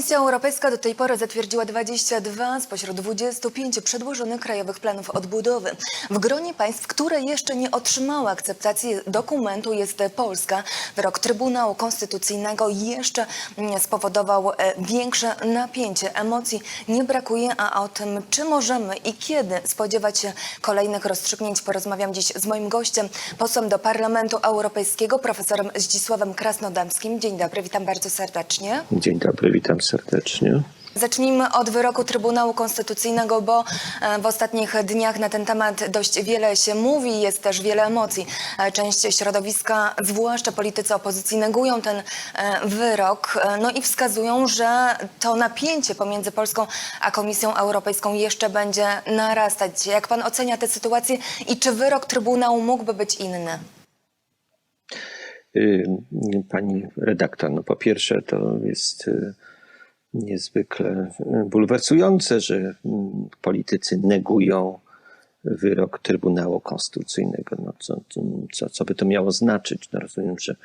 Komisja Europejska do tej pory zatwierdziła 22 spośród 25 przedłożonych krajowych planów odbudowy. W gronie państw, które jeszcze nie otrzymały akceptacji dokumentu jest Polska. Wyrok Trybunału Konstytucyjnego jeszcze spowodował e, większe napięcie. Emocji nie brakuje, a o tym, czy możemy i kiedy spodziewać się kolejnych rozstrzygnięć, porozmawiam dziś z moim gościem, posłem do Parlamentu Europejskiego, profesorem Zdzisławem Krasnodębskim. Dzień dobry, witam bardzo serdecznie. Dzień dobry, witam serdecznie. Zacznijmy od wyroku Trybunału Konstytucyjnego, bo e, w ostatnich dniach na ten temat dość wiele się mówi, jest też wiele emocji. E, Część środowiska, zwłaszcza politycy opozycji, negują ten e, wyrok, no i wskazują, że to napięcie pomiędzy Polską a Komisją Europejską jeszcze będzie narastać. Jak pan ocenia tę sytuację i czy wyrok Trybunału mógłby być inny? Y, Pani redaktor, no po pierwsze to jest y, niezwykle y, bulwersujące, że mm, politycy negują wyrok Trybunału Konstytucyjnego. No co, co, co by to miało znaczyć? No rozumiem, że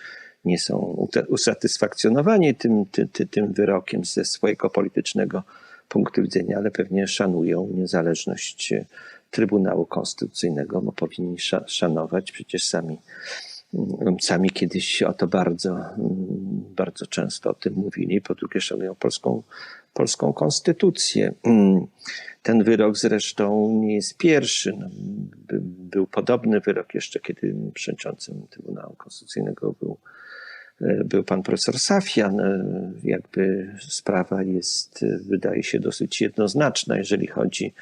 nie są usatysfakcjonowani tym, ty, ty, tym wyrokiem ze swojego politycznego punktu widzenia, ale pewnie szanują niezależność y, Trybunału Konstytucyjnego, bo powinni sza- szanować przecież sami Sami kiedyś o to bardzo, mm, bardzo często o tym mówili. Po drugie, szanują polską, polską konstytucję. Mm, Ten wyrok zresztą nie jest pierwszy. No, by- Był podobny wyrok jeszcze, kiedy przewodniczącym Trybunału Konstytucyjnego był, e, był pan profesor Safian. E, Jakby sprawa jest, wydaje się, dosyć jednoznaczna, jeżeli chodzi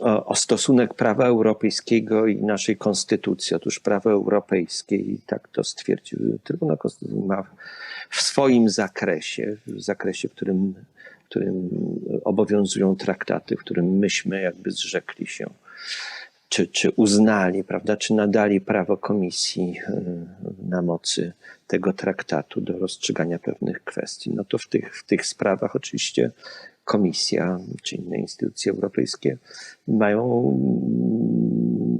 o, stosunek prawa europejskiego i naszej konstytucji. Otóż prawo europejskie, i tak to stwierdził Trybunał Konstytucyjny, ma w swoim zakresie, w zakresie, w którym, w którym obowiązują traktaty, w którym myśmy jakby zrzekli się, czy, czy uznali, prawda, czy nadali prawo komisji y, na mocy tego traktatu do rozstrzygania pewnych kwestii. No to w tych, w tych sprawach oczywiście komisja czy inne instytucje europejskie mają mm,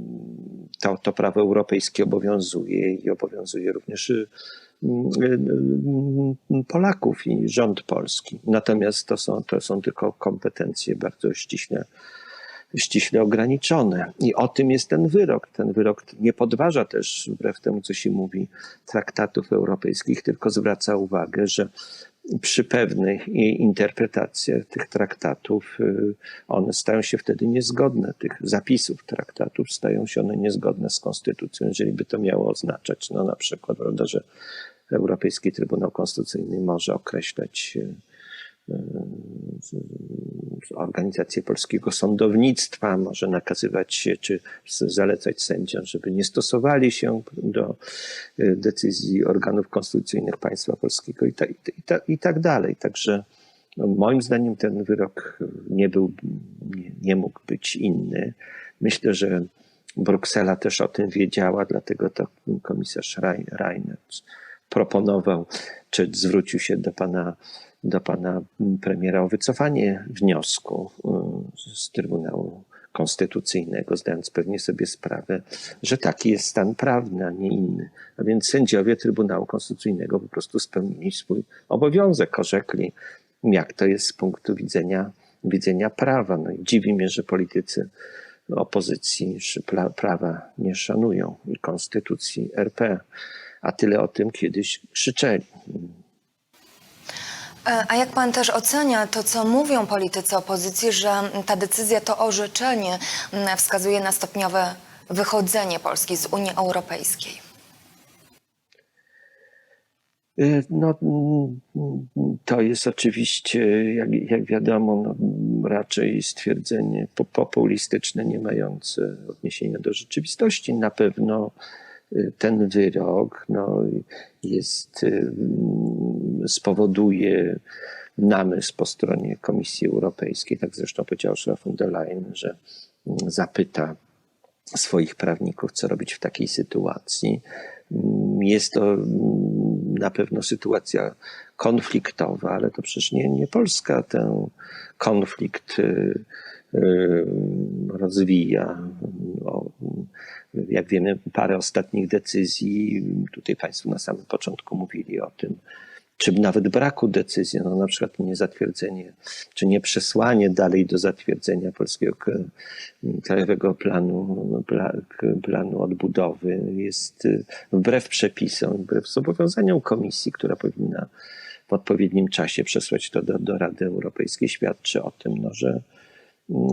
to, to prawo europejskie obowiązuje i obowiązuje również y, y, Polaków i rząd polski. Natomiast to są, to są tylko kompetencje bardzo ściśle, ściśle ograniczone. I o tym jest ten wyrok. Ten wyrok nie podważa też, wbrew temu, co się mówi, traktatów europejskich, tylko zwraca uwagę, że przy pewnych interpretacjach tych traktatów, y, one stają się wtedy niezgodne, tych zapisów traktatów stają się one niezgodne z konstytucją, jeżeli by to miało oznaczać, no na przykład, prawda, że Europejski Trybunał Konstytucyjny może określać organizację polskiego sądownictwa, może nakazywać się, czy zalecać sędziom, żeby nie stosowali się do y, decyzji organów konstytucyjnych państwa polskiego i, ta, i, ta, i tak dalej. Także no, moim zdaniem ten wyrok nie był, nie, nie mógł być inny. Myślę, że Bruksela też o tym wiedziała, dlatego to komisarz Rein- Reiners proponował, czy zwrócił się do pana, do pana premiera o wycofanie wniosku y, z Trybunału Konstytucyjnego, zdając pewnie sobie sprawę, że taki jest stan prawny, a nie inny. A więc sędziowie Trybunału Konstytucyjnego po prostu spełnili swój obowiązek, orzekli, jak to jest z punktu widzenia, widzenia prawa. No i dziwi mnie, że politycy opozycji prawa nie szanują i konstytucji RP, a tyle o tym kiedyś krzyczeli. E, A jak pan też ocenia to, co mówią politycy opozycji, że ta decyzja, to orzeczenie m, wskazuje na stopniowe wychodzenie Polski z Unii Europejskiej? Y, No, mm, to jest oczywiście, jak, jak wiadomo, no, raczej stwierdzenie po- populistyczne, nie mające odniesienia do rzeczywistości. Na pewno y, ten wyrok no, jest, mm, spowoduje namysł po stronie Komisji Europejskiej, tak zresztą powiedział Ursula von der Leyen, że zapyta swoich prawników, co robić w takiej sytuacji. Jest to na pewno sytuacja konfliktowa, ale to przecież nie, nie Polska ten konflikt y, y, rozwija. Jak wiemy, parę ostatnich decyzji, tutaj Państwo na samym początku mówili o tym, czy nawet braku decyzji, no na przykład niezatwierdzenie, czy nie przesłanie dalej do zatwierdzenia polskiego krajowego planu, planu odbudowy jest y, wbrew przepisom, wbrew zobowiązaniom komisji, która powinna w odpowiednim czasie przesłać to do, do Rady Europejskiej, świadczy o tym, no, że,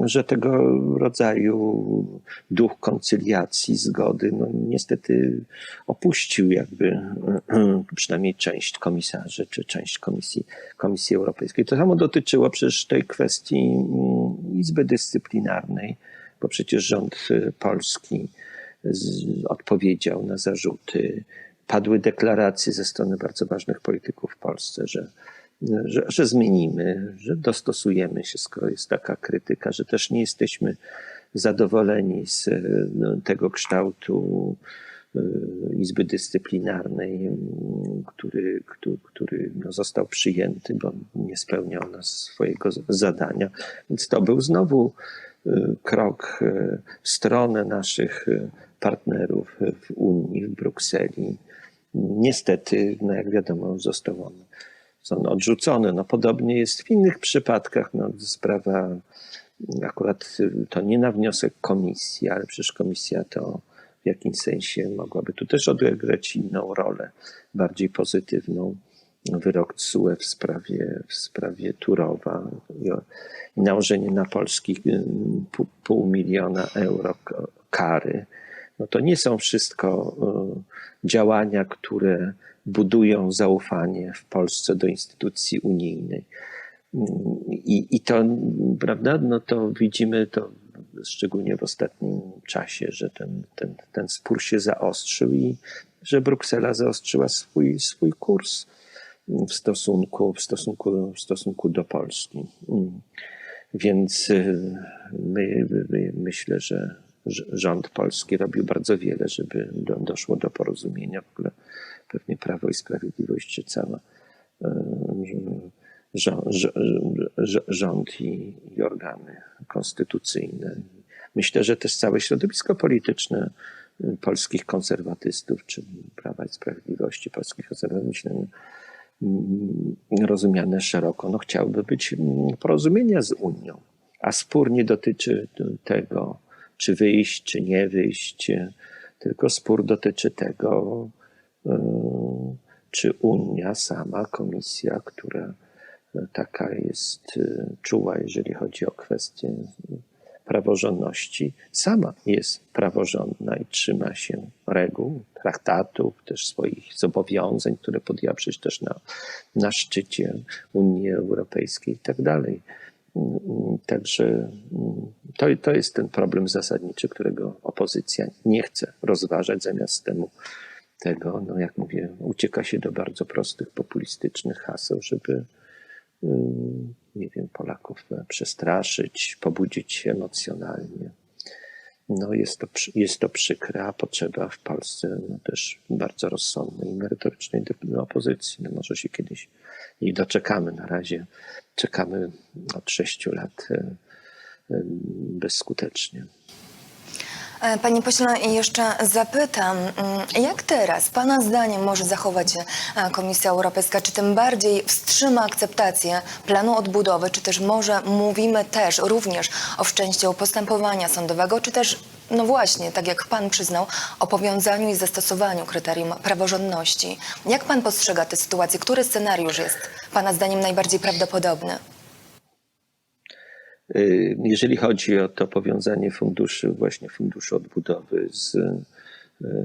że tego rodzaju duch koncyliacji, zgody, no niestety opuścił jakby przynajmniej część komisarzy czy część Komisji, Komisji Europejskiej. To samo dotyczyło przecież tej kwestii mm, Izby Dyscyplinarnej, bo przecież rząd y, polski odpowiedział na zarzuty. Padły deklaracje ze strony bardzo ważnych polityków w Polsce, że że, że zmienimy, że dostosujemy się, skoro jest taka krytyka, że też nie jesteśmy zadowoleni z e, no, tego kształtu e, Izby Dyscyplinarnej, który, który, który no, został przyjęty, bo nie spełniał nas swojego zadania. Więc to był znowu e, krok w stronę naszych partnerów w Unii, w Brukseli. Niestety, no jak wiadomo, został on są odrzucone. No, podobnie jest w innych przypadkach. No, sprawa akurat to nie na wniosek komisji, ale przecież komisja to w jakimś sensie mogłaby tu też odegrać inną rolę, bardziej pozytywną. Wyrok TSUE w sprawie, w sprawie Turowa i, nałożenie na Polski y, pół, pół miliona euro kary. No to nie są wszystko y, działania, które budują zaufanie w Polsce do instytucji unijnej. I, i to, prawda, no to widzimy to szczególnie w ostatnim czasie, że ten, ten, ten spór się zaostrzył i że Bruksela zaostrzyła swój, swój kurs w stosunku, w stosunku, w stosunku do Polski. Więc y, my, my, myślę, że rząd polski robił bardzo wiele, żeby do, doszło do porozumienia. W ogóle pewnie Prawo i Sprawiedliwość, czy cała rzo- rząd i, organy konstytucyjne. Myślę, że też całe środowisko polityczne y, polskich konserwatystów, czy Prawa i Sprawiedliwości, polskich konserwatystów, rozumiane szeroko, no chciałby być porozumienia z Unią. A spór nie dotyczy tego, czy wyjść, czy nie wyjść, tylko spór dotyczy tego, czy Unia sama, komisja, która y, taka jest y, czuła, jeżeli chodzi o kwestie praworządności, sama jest praworządna i trzyma się reguł, traktatów, też swoich zobowiązań, które podjęła przecież też na, na szczycie Unii Europejskiej i tak dalej. Mm, Także mm, to, to jest ten problem zasadniczy, którego opozycja nie chce rozważać, zamiast temu tego, no jak mówię, ucieka się do bardzo prostych, populistycznych haseł, żeby ym, nie wiem, Polaków przestraszyć, pobudzić emocjonalnie. No jest to, jest to przykre, a potrzeba w Polsce no, też bardzo rozsądnej i merytorycznej dy- opozycji. No, może się kiedyś jej doczekamy. Na razie czekamy od sześciu lat e, e, bezskutecznie. E, Panie pośle, jeszcze zapytam, mm, jak teraz Pana zdaniem może zachować się e, Komisja Europejska? Czy tym bardziej wstrzyma akceptację planu odbudowy, czy też może mówimy też również o wszczęciu postępowania sądowego, czy też, no właśnie, tak jak Pan przyznał, o powiązaniu i zastosowaniu kryterium praworządności? Jak Pan postrzega tę sytuację? Który scenariusz jest Pana zdaniem najbardziej prawdopodobny? Y, Jeżeli chodzi o to powiązanie funduszy, właśnie funduszu odbudowy z,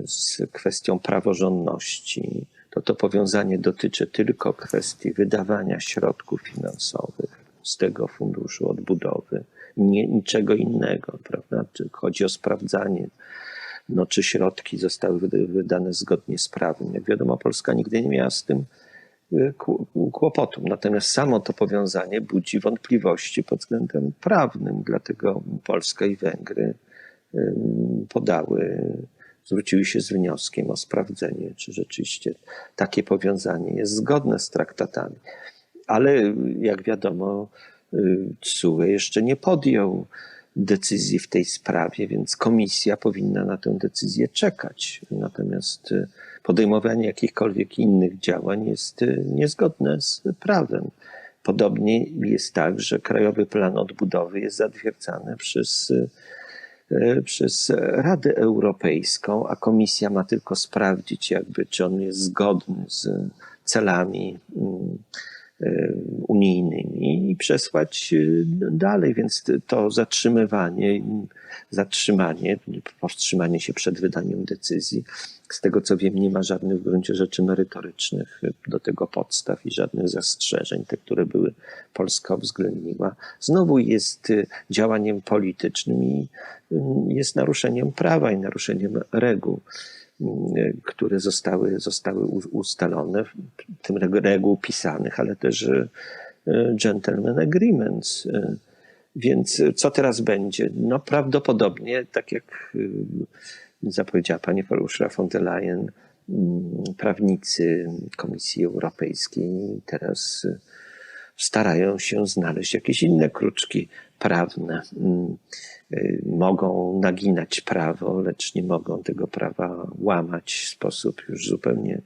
z kwestią praworządności, to to powiązanie dotyczy tylko kwestii wydawania środków finansowych z tego funduszu odbudowy, nie, niczego innego, prawda? Chodzi o sprawdzanie, no, czy środki zostały wyda- wydane zgodnie z prawem. Jak wiadomo, Polska nigdy nie miała z tym y, kł- kłopotu. Natomiast samo to powiązanie budzi wątpliwości pod względem prawnym, dlatego Polska i Węgry podały, zwróciły się z wnioskiem o sprawdzenie, czy rzeczywiście takie powiązanie jest zgodne z traktatami. Ale jak wiadomo, y, TSUE jeszcze nie podjął decyzji w tej sprawie, więc komisja powinna na tę decyzję czekać. Natomiast y, podejmowanie jakichkolwiek innych działań jest y, niezgodne z prawem. Podobnie jest tak, że Krajowy Plan Odbudowy jest zatwierdzany przez, y, y, przez Radę Europejską, a Komisja ma tylko sprawdzić, jakby, czy on jest zgodny z celami mm, unijnymi i przesłać y, dalej. Więc to zatrzymywanie, zatrzymanie, powstrzymanie się przed wydaniem decyzji, z tego co wiem, nie ma żadnych w gruncie rzeczy merytorycznych do tego podstaw i żadnych zastrzeżeń. Te, które były Polska uwzględniła, znowu jest y, działaniem politycznym i y, jest naruszeniem prawa i naruszeniem reguł y, które zostały, zostały ustalone, w tym reg- reguł pisanych, ale też y, gentleman agreements. y. Więc co teraz będzie? No prawdopodobnie, tak jak y, zapowiedziała pani Ursula von der Leyen, prawnicy Komisji Europejskiej teraz starają się znaleźć jakieś inne kruczki prawne. Mm, y, Mogą naginać prawo, lecz nie mogą tego prawa łamać w sposób już zupełnie,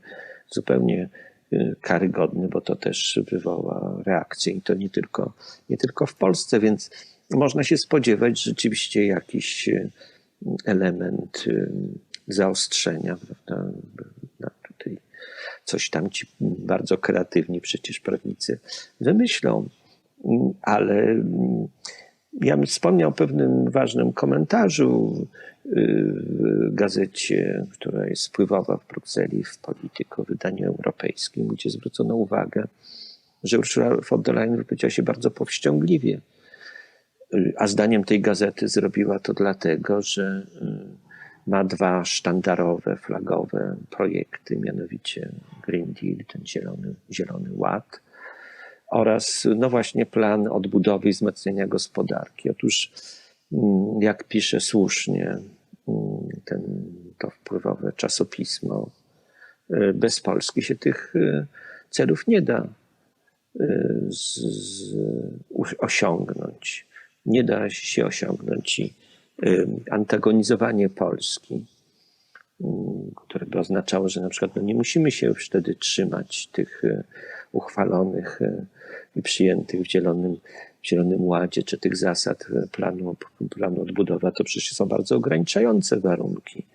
zupełnie y, karygodny, bo to też wywoła reakcję i to nie tylko, nie tylko w Polsce, więc można się spodziewać rzeczywiście jakiś y, element zaostrzenia, prawda? No, tutaj coś tam ci bardzo kreatywni przecież prawnicy wymyślą, Mm, ale mm, ja bym wspomniał o pewnym ważnym komentarzu y, w gazecie, która jest wpływowa w Brukseli, w Polityko, wydaniu europejskim, gdzie zwrócono uwagę, że Ursula von der Leyen wypowiedziała się bardzo powściągliwie. Y, A zdaniem tej gazety zrobiła to dlatego, że y, ma dwa sztandarowe, flagowe projekty, mianowicie Green Deal, ten zielony, zielony ład, oraz no właśnie plan odbudowy i wzmocnienia gospodarki. Otóż, mm, jak pisze słusznie mm, ten, to wpływowe czasopismo, y, bez Polski się tych y, celów nie da y, z, z, osiągnąć. Nie da się osiągnąć i antagonizowanie Polski, mm, które by oznaczało, że na przykład no nie musimy się wtedy trzymać tych uchwalonych przyjętych w Zielonym, w Zielonym Ładzie, czy tych zasad y, planu, planu odbudowy, to przecież są bardzo ograniczające warunki.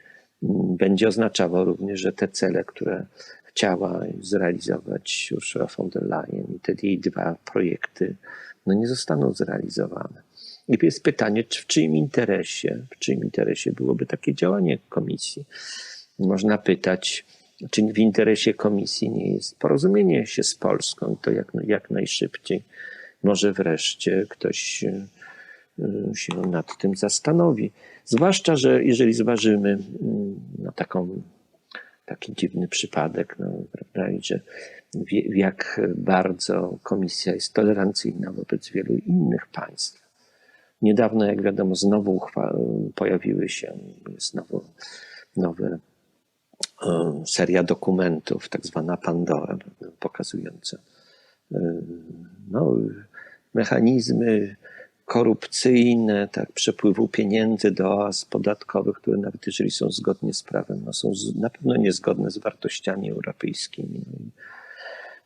Mm, Będzie oznaczało również, że te cele, które chciała zrealizować Ursula von der Leyen i te jej dwa projekty, no nie zostaną zrealizowane. I jest pytanie, czy w czyim interesie, w czyim interesie byłoby takie działanie komisji? Można pytać, czy w interesie komisji nie jest porozumienie się z Polską to jak, jak najszybciej. Może wreszcie ktoś e, e, się nad tym zastanowi. Zwłaszcza, że jeżeli zważymy mm, no, taką, taki dziwny przypadek, no, prawda, że jak bardzo komisja jest tolerancyjna wobec wielu innych państw. Niedawno, jak wiadomo, znowu pojawiły się znowu nowe seria dokumentów, tak zwana Pandora, pokazująca e, no, mechanizmy korupcyjne, tak, przepływu pieniędzy do oaz podatkowych, które nawet jeżeli są zgodnie z prawem, no są z, na pewno niezgodne z wartościami europejskimi.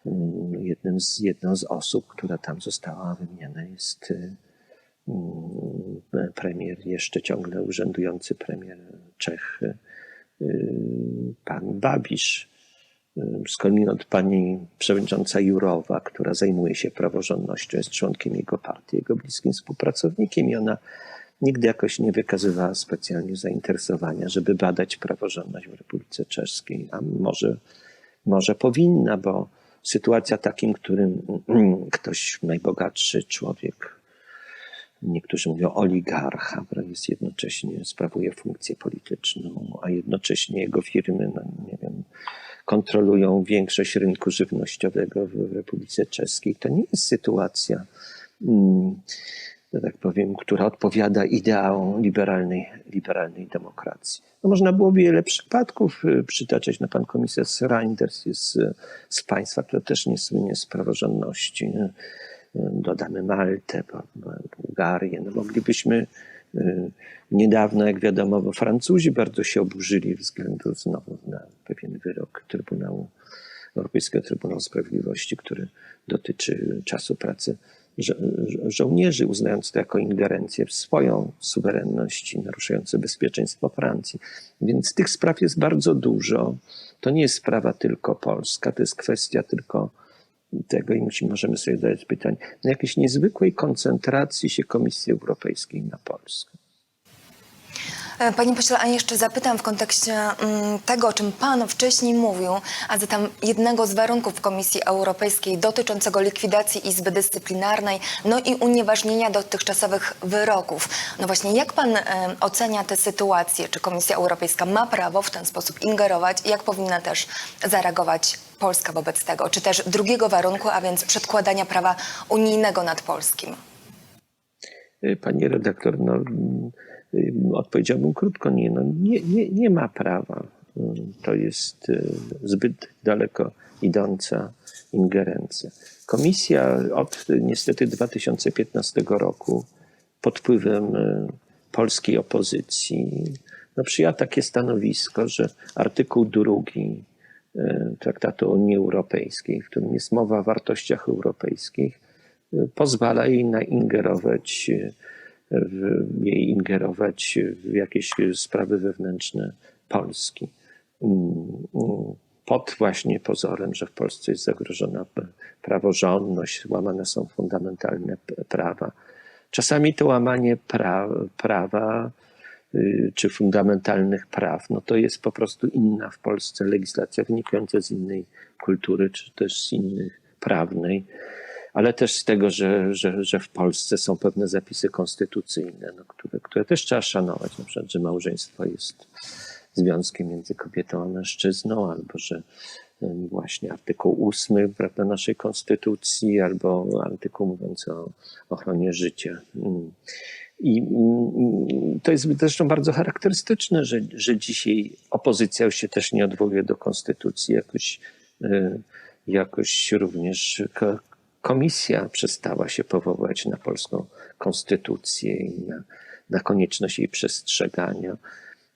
No mm, Jednym z, jedną z osób, która tam została wymieniona jest y, mm, premier, jeszcze ciągle urzędujący premier Czech, y, pan Babisz. Y, Skądinąd pani przewodnicząca Jurowa, która zajmuje się praworządnością, jest członkiem jego partii, jego bliskim współpracownikiem i ona nigdy jakoś nie wykazywała specjalnie zainteresowania, żeby badać praworządność w Republice Czeskiej, a może, może powinna, bo sytuacja takim, którym ktoś najbogatszy człowiek niektórzy mówią oligarcha, jest jednocześnie sprawuje funkcję polityczną, a jednocześnie jego firmy, no nie wiem, kontrolują większość rynku żywnościowego w Republice Czeskiej. To nie jest sytuacja, mm, że tak powiem, która odpowiada ideałom liberalnej, liberalnej demokracji. No można było wiele przypadków y, przytaczać. No pan komisarz Reinders jest z, z państwa, które też nie słynie z praworządności. Dodamy Maltę, Bułgarię. No moglibyśmy y, niedawno, jak wiadomo, bo Francuzi bardzo się oburzyli względu znowu na pewien wyrok Trybunału Europejskiego Trybunału Sprawiedliwości, który dotyczy czasu pracy żo- żołnierzy, uznając to jako ingerencję w swoją suwerenność i naruszające bezpieczeństwo Francji. Więc tych spraw jest bardzo dużo. To nie jest sprawa tylko polska, to jest kwestia tylko tego i możemy sobie zadać pytanie, na jakiejś niezwykłej koncentracji się Komisji Europejskiej na Polskę. E, Panie pośle, a jeszcze zapytam w kontekście mm, tego, o czym Pan wcześniej mówił, a zatem jednego z warunków Komisji Europejskiej dotyczącego likwidacji Izby Dyscyplinarnej, no i unieważnienia dotychczasowych wyroków. No właśnie, jak Pan e, ocenia tę sytuację? Czy Komisja Europejska ma prawo w ten sposób ingerować jak powinna też zareagować Polska wobec tego? Czy też drugiego warunku, a więc przedkładania prawa unijnego nad polskim? Y, Pani redaktor, no, y, odpowiedziałbym krótko, nie, no, nie, nie, nie ma prawa. Y, To jest y, zbyt daleko idąca ingerencja. Komisja od niestety 2015 roku pod wpływem polskiej opozycji no, przyjęła takie stanowisko, że artykuł drugi Traktatu o Unii Europejskiej, w którym jest mowa o wartościach europejskich, y, pozwala jej na ingerować, w, jej ingerować w jakieś sprawy wewnętrzne Polski. Mm, mm, Pod właśnie pozorem, że w Polsce jest zagrożona praworządność, łamane są fundamentalne prawa. Czasami to łamanie pra, prawa czy fundamentalnych praw, no to jest po prostu inna w Polsce legislacja wynikająca z innej kultury, czy też z innych prawnej, ale też z tego, że, że, że w Polsce są pewne zapisy konstytucyjne, no, które, które też trzeba szanować, na przykład, że małżeństwo jest związkiem między kobietą a mężczyzną, albo że właśnie artykuł ósmy prawda, naszej konstytucji, albo artykuł mówiący o ochronie życia. Mm. I mm, to jest zresztą bardzo charakterystyczne, że, że dzisiaj opozycja już się też nie odwołuje do konstytucji, jakoś, y, jakoś również ko- komisja przestała się powoływać na polską konstytucję i na, na konieczność jej przestrzegania.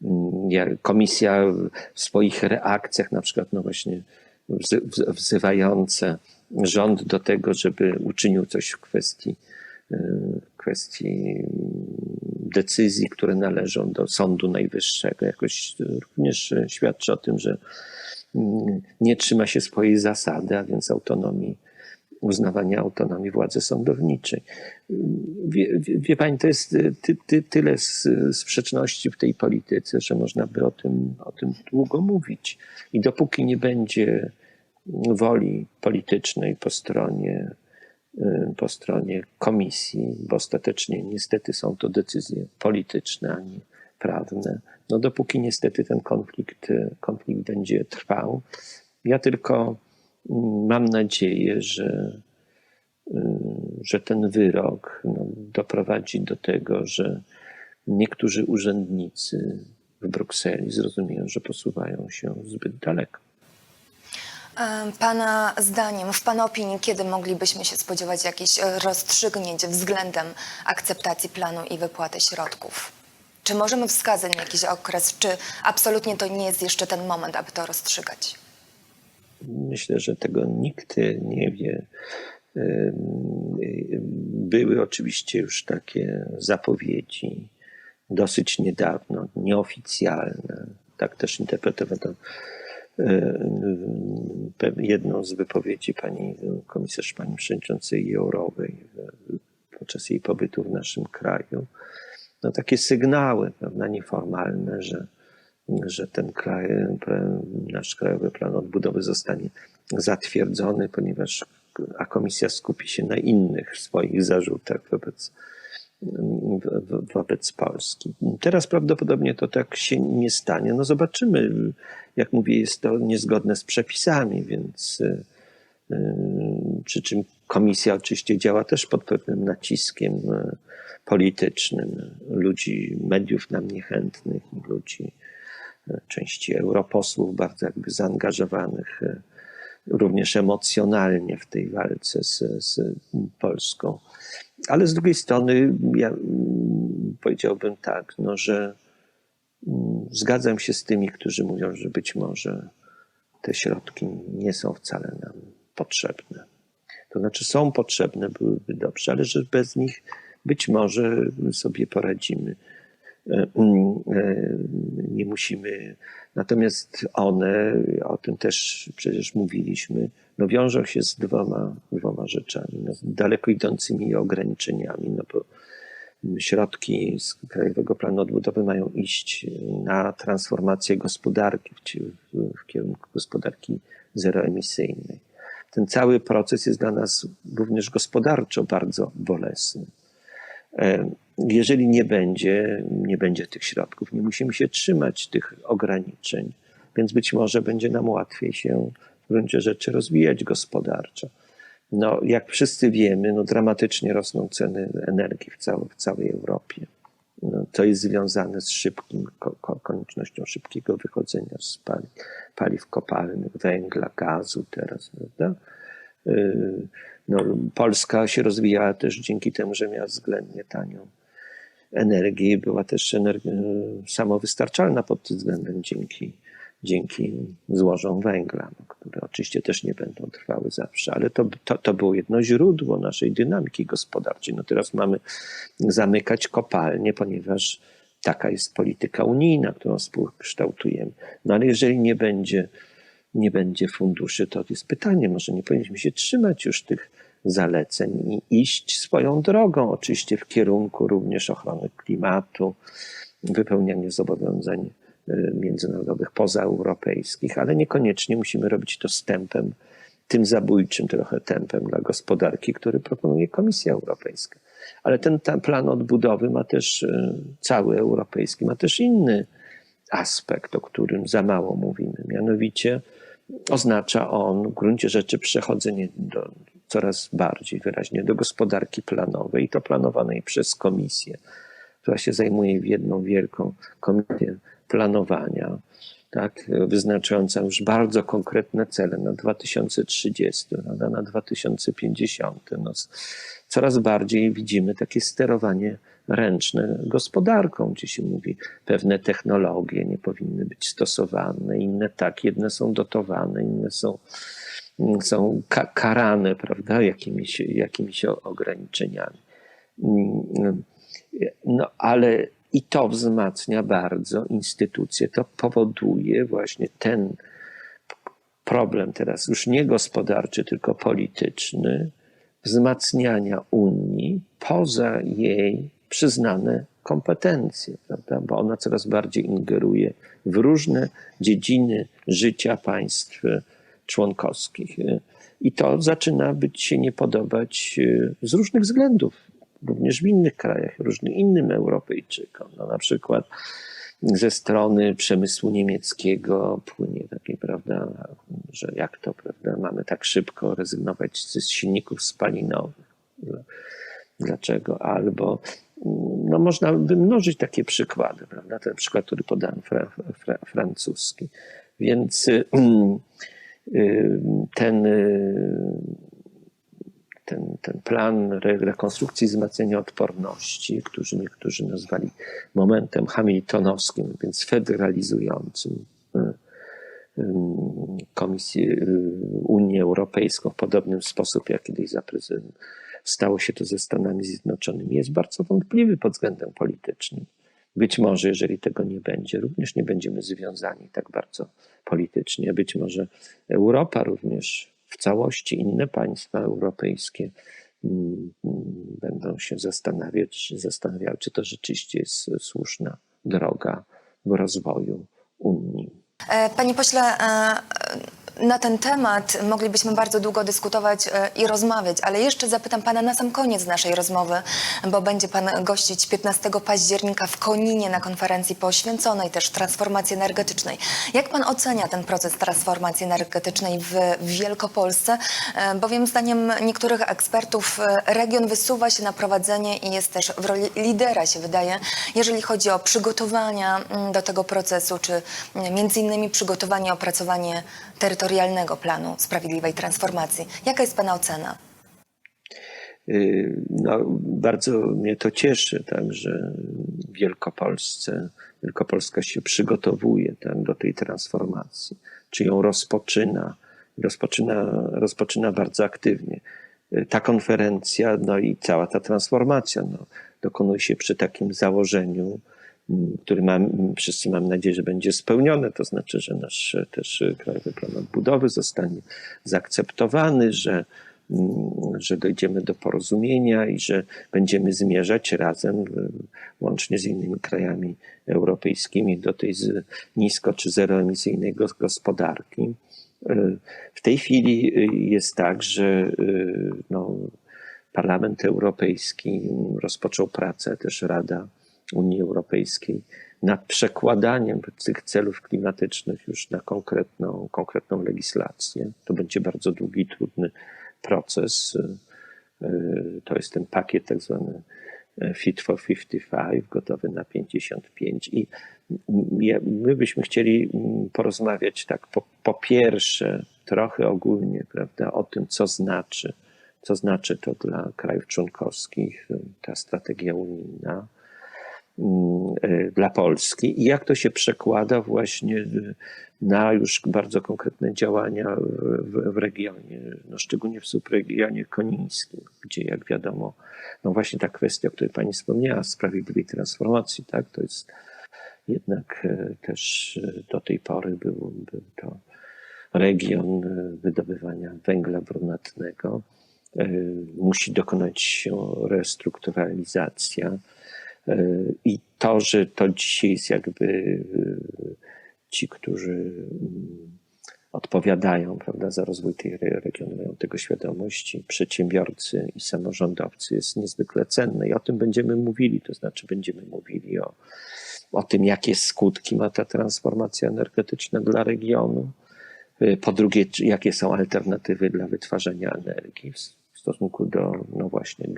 Mm, ja- Komisja w swoich reakcjach, na przykład, no właśnie wzy- wzy- wzywające rząd do tego, żeby uczynił coś w kwestii, y, kwestii decyzji, które należą do Sądu Najwyższego, jakoś również świadczy o tym, że mm, nie trzyma się swojej zasady, a więc autonomii, uznawania autonomii władzy sądowniczej. Wie, wie, wie pani, to jest ty, ty, tyle sprzeczności w tej polityce, że można by o tym, o tym długo mówić. I dopóki nie będzie woli politycznej po stronie, po stronie komisji, bo ostatecznie niestety są to decyzje polityczne, a nie prawne, no dopóki niestety ten konflikt, konflikt będzie trwał, ja tylko mm, mam nadzieję, że, y, że ten wyrok no, doprowadzi do tego, że niektórzy urzędnicy w Brukseli zrozumieją, że posuwają się zbyt daleko. Pana zdaniem, w Pana opinii, kiedy moglibyśmy się spodziewać jakichś e, rozstrzygnięć względem akceptacji planu i wypłaty środków? Czy możemy wskazać jakiś okres, czy absolutnie to nie jest jeszcze ten moment, aby to rozstrzygać? Myślę, że tego nikt nie wie. Były oczywiście już takie zapowiedzi dosyć niedawno, nieoficjalne. Tak też interpretowano jedną z wypowiedzi pani komisarz, pani przewodniczącej Jourowej podczas jej pobytu w naszym kraju. No, takie sygnały, prawda, nieformalne, że że ten kraj, nasz krajowy plan odbudowy zostanie zatwierdzony, ponieważ a komisja skupi się na innych swoich zarzutach wobec, wo- wo- wobec Polski. Teraz prawdopodobnie to tak się nie stanie. No zobaczymy. Jak mówię, jest to niezgodne z przepisami, więc y, y, przy czym komisja oczywiście działa też pod pewnym naciskiem y, politycznym ludzi, mediów nam niechętnych, ludzi, części europosłów bardzo jakby zaangażowanych również emocjonalnie w tej walce z, z Polską. Ale z drugiej strony ja mm, powiedziałbym tak, no, że mm, zgadzam się z tymi, którzy mówią, że być może te środki nie są wcale nam potrzebne. To znaczy są potrzebne, byłyby dobrze, ale że bez nich być może sobie poradzimy. E, mm, e, Nie musimy. Natomiast one, o tym też przecież mówiliśmy, no wiążą się z dwoma, dwoma rzeczami, no, daleko idącymi ograniczeniami, no bo środki z Krajowego Planu Odbudowy mają iść na transformację gospodarki w, w kierunku gospodarki zeroemisyjnej. Ten cały proces jest dla nas również gospodarczo bardzo bolesny. E, Jeżeli nie będzie, nie będzie tych środków, nie musimy się trzymać tych ograniczeń, więc być może będzie nam łatwiej się w gruncie rzeczy rozwijać gospodarczo. No, jak wszyscy wiemy, no, dramatycznie rosną ceny energii w, w całej Europie. No, to jest związane z szybkim, ko, ko, koniecznością szybkiego wychodzenia z paliw, paliw kopalnych, węgla, gazu teraz, prawda? Yy, No, Polska się rozwijała też dzięki temu, że miała względnie tanią energię była też energi- samowystarczalna pod tym względem dzięki, dzięki złożom węgla, no, które oczywiście też nie będą trwały zawsze, ale to, to, to było jedno źródło naszej dynamiki gospodarczej. No teraz mamy zamykać kopalnie, ponieważ taka jest polityka unijna, którą współkształtujemy. No ale jeżeli nie będzie nie będzie funduszy, to jest pytanie, może nie powinniśmy się trzymać już tych zaleceń i iść swoją drogą, oczywiście w kierunku również ochrony klimatu, wypełniania zobowiązań y, międzynarodowych pozaeuropejskich, ale niekoniecznie musimy robić to z tempem, tym zabójczym trochę tempem dla gospodarki, który proponuje Komisja Europejska. Ale ten, ten plan odbudowy ma też y, cały europejski, ma też inny aspekt, o którym za mało mówimy. Mianowicie oznacza on w gruncie rzeczy przechodzenie do, coraz bardziej wyraźnie do gospodarki planowej i to planowanej przez komisję, która się zajmuje w jedną wielką komisję planowania, tak, wyznaczająca już bardzo konkretne cele na 2030, prawda, na 2050. No, coraz bardziej widzimy takie sterowanie ręczne gospodarką, gdzie się mówi, pewne technologie nie powinny być stosowane, inne tak, jedne są dotowane, inne są, są ka- karane, prawda, jakimiś, jakimiś ograniczeniami. No ale i to wzmacnia bardzo instytucje. To powoduje właśnie ten problem teraz już nie gospodarczy, tylko polityczny, wzmacniania Unii poza jej przyznane kompetencje, prawda? bo ona coraz bardziej ingeruje w różne dziedziny życia państw członkowskich. I to zaczyna być się nie podobać z różnych względów, również w innych krajach, różnym innym Europejczykom. No, na przykład ze strony przemysłu niemieckiego płynie takie, prawda, że jak to, prawda, mamy tak szybko rezygnować ze silników spalinowych. Dlaczego? Albo no można wymnożyć takie przykłady, prawda? Ten przykład, który podałem, fra, fra, francuski. Więc ten, ten, ten plan rekonstrukcji wzmacniania odporności, który niektórzy nazwali momentem hamiltonowskim, więc federalizującym Komisję Unię Europejską w podobnym sposób, jak kiedyś za prezydent stało się to ze Stanami Zjednoczonymi, jest bardzo wątpliwy pod względem politycznym. Być może, jeżeli tego nie będzie, również nie będziemy związani tak bardzo politycznie. Być może Europa również w całości, inne państwa europejskie będą się zastanawiać, zastanawiały, czy to rzeczywiście jest słuszna droga w rozwoju Unii. Panie pośle, na ten temat moglibyśmy bardzo długo dyskutować i rozmawiać, ale jeszcze zapytam pana na sam koniec naszej rozmowy, bo będzie pan gościć 15 października w Koninie na konferencji poświęconej też transformacji energetycznej. Jak pan ocenia ten proces transformacji energetycznej w Wielkopolsce? Bowiem zdaniem niektórych ekspertów region wysuwa się na prowadzenie i jest też w roli lidera, się wydaje, jeżeli chodzi o przygotowania do tego procesu, czy między innymi przygotowanie, opracowanie terytorialnego planu sprawiedliwej transformacji. Jaka jest Pana ocena? No, bardzo mnie to cieszy, tak, że Wielkopolsce Wielkopolska się przygotowuje tak, do tej transformacji, czy ją rozpoczyna, rozpoczyna, rozpoczyna bardzo aktywnie. Ta konferencja, no i cała ta transformacja no, dokonuje się przy takim założeniu, który mam, wszyscy mam nadzieję, że będzie spełnione, to znaczy, że nasz też Krajowy Plan Odbudowy zostanie zaakceptowany, że, m, że dojdziemy do porozumienia i że będziemy zmierzać razem, łącznie z innymi krajami europejskimi, do tej nisko czy zeroemisyjnej gos- gospodarki. W tej chwili y, jest tak, że y, no, Parlament Europejski rozpoczął pracę, też Rada Unii Europejskiej nad przekładaniem tych celów klimatycznych już na konkretną, konkretną legislację. To będzie bardzo długi trudny proces. To jest ten pakiet tak zwany Fit for 55, gotowy na 55. I my byśmy chcieli porozmawiać tak po, po pierwsze trochę ogólnie, prawda, o tym, co znaczy, co znaczy to dla krajów członkowskich, ta strategia unijna dla Polski i jak to się przekłada właśnie y, na już bardzo konkretne działania w, w, regionie, no szczególnie w subregionie konińskim, gdzie jak wiadomo, no właśnie ta kwestia, o której Pani wspomniała, sprawiedliwej transformacji, tak, to jest jednak też do tej pory był, był to region wydobywania węgla brunatnego. Musi dokonać się restrukturalizacja. E, I to, że to dzisiaj jest jakby e, ci, którzy mm, odpowiadają prawda, za rozwój tej re- regionu, mają tego świadomość, i przedsiębiorcy i samorządowcy jest niezwykle cenne. I o tym będziemy mówili, to znaczy będziemy mówili o, o tym, jakie skutki ma ta transformacja energetyczna dla regionu. Y, Po drugie, jakie są alternatywy dla wytwarzania energii stosunku do, no właśnie,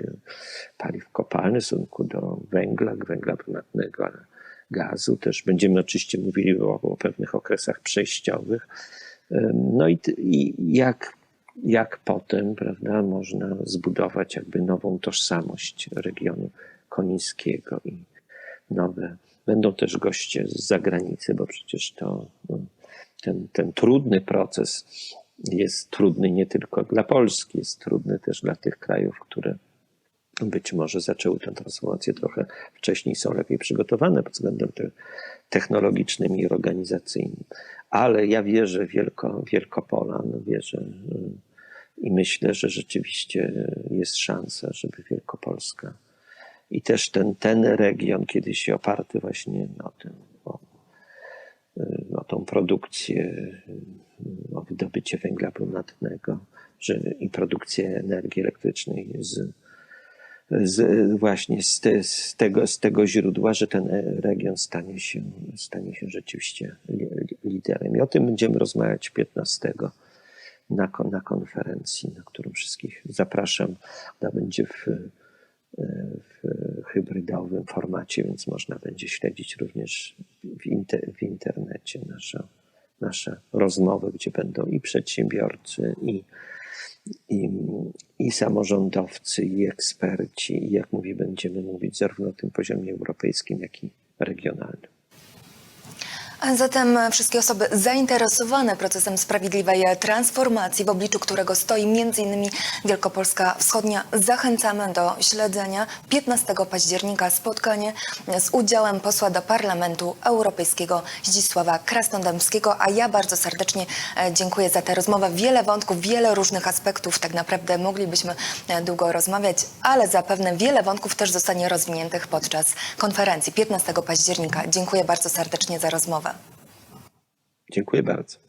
paliw kopalnych, w stosunku do węgla, węgla brunatnego, gazu. Też będziemy oczywiście mówili o, o pewnych okresach przejściowych. No i, i jak, jak potem, prawda, można zbudować jakby nową tożsamość regionu konińskiego i nowe. Będą też goście z zagranicy, bo przecież to no, ten, ten trudny proces jest trudny nie tylko dla Polski, jest trudny też dla tych krajów, które być może zaczęły tę transformację trochę wcześniej, są lepiej przygotowane pod względem te- technologicznym i organizacyjnym. Ale ja wierzę w Wielko, Wielkopolan, wierzę y, i myślę, że rzeczywiście jest szansa, żeby Wielkopolska i też ten, ten region kiedyś oparty właśnie na tym, o, y, o tą produkcję, wydobycie węgla brunatnego że, i produkcję energii elektrycznej z, z, właśnie z, te, z, tego, z tego źródła, że ten region stanie się, stanie się rzeczywiście li, li- liderem. I o tym będziemy rozmawiać 15 na, na konferencji, na którą wszystkich zapraszam. Ona będzie w, w hybrydowym formacie, więc można będzie śledzić również w, inter, w internecie nasze, nasze rozmowy, gdzie będą i przedsiębiorcy, i, i, i samorządowcy, i eksperci. I jak mówię, będziemy mówić zarówno o tym poziomie europejskim, jak i regionalnym. Zatem wszystkie osoby zainteresowane procesem sprawiedliwej transformacji, w obliczu którego stoi m.in. Wielkopolska Wschodnia, zachęcamy do śledzenia 15 października spotkanie z udziałem posła do Parlamentu Europejskiego Zdzisława Krasnodębskiego. A ja bardzo serdecznie e, dziękuję za tę rozmowę. Wiele wątków, wiele różnych aspektów. Tak naprawdę moglibyśmy e, długo rozmawiać, ale zapewne wiele wątków też zostanie rozwiniętych podczas konferencji 15 października. Dziękuję bardzo serdecznie za rozmowę. Dziękuję bardzo.